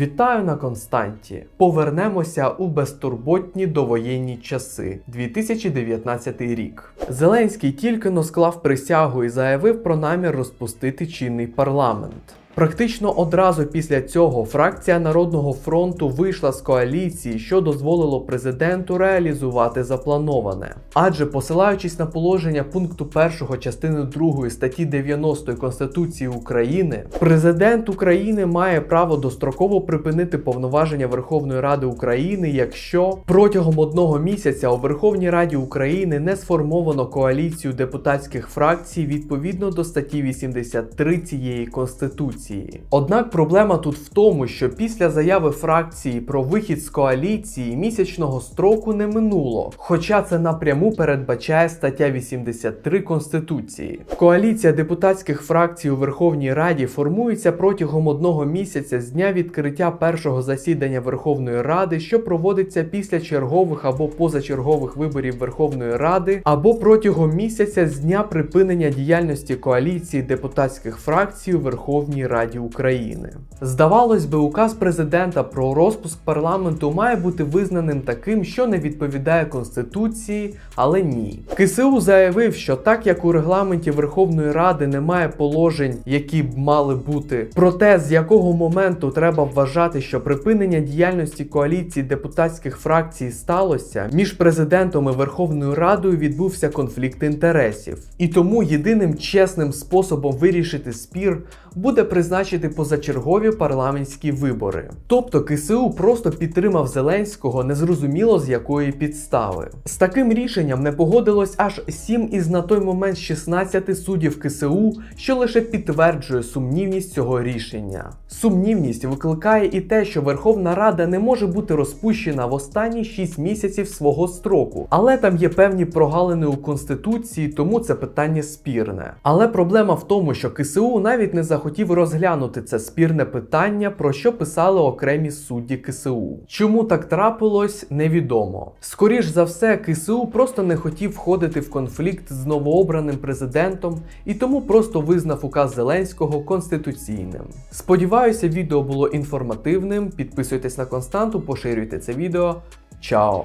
Вітаю на Константі. Повернемося у безтурботні довоєнні часи 2019 рік. Зеленський тільки но склав присягу і заявив про намір розпустити чинний парламент. Практично одразу після цього фракція Народного фронту вийшла з коаліції, що дозволило президенту реалізувати заплановане. Адже посилаючись на положення пункту 1 частини 2 статті 90 Конституції України, президент України має право достроково припинити повноваження Верховної Ради України, якщо протягом одного місяця у Верховній Раді України не сформовано коаліцію депутатських фракцій відповідно до статті 83 цієї конституції. Однак проблема тут в тому, що після заяви фракції про вихід з коаліції місячного строку не минуло, хоча це напряму передбачає стаття 83 Конституції. Коаліція депутатських фракцій у Верховній Раді формується протягом одного місяця з дня відкриття першого засідання Верховної Ради, що проводиться після чергових або позачергових виборів Верховної Ради, або протягом місяця з дня припинення діяльності коаліції депутатських фракцій у Верховній Раді України. Здавалось би, указ президента про розпуск парламенту має бути визнаним таким, що не відповідає конституції, але ні. КСУ заявив, що так як у регламенті Верховної Ради немає положень, які б мали бути, про те, з якого моменту треба вважати, що припинення діяльності коаліції депутатських фракцій сталося, між президентом і Верховною Радою відбувся конфлікт інтересів. І тому єдиним чесним способом вирішити спір буде призначити позачергові парламентські вибори. Тобто КСУ просто підтримав Зеленського незрозуміло з якої підстави. З таким рішенням не погодилось аж 7 із на той момент 16 суддів КСУ, що лише підтверджує сумнівність цього рішення. Сумнівність викликає і те, що Верховна Рада не може бути розпущена в останні 6 місяців свого строку, але там є певні прогалини у конституції, тому це питання спірне. Але проблема в тому, що КСУ навіть не захотів розглянути це спірне питання, про що писали окремі судді КСУ. Чому так трапилось, невідомо. Скоріш за все, КСУ просто не хотів входити в конфлікт з новообраним президентом і тому просто визнав указ Зеленського конституційним. Сподіваюся, відео було інформативним. Підписуйтесь на константу, поширюйте це відео. Чао!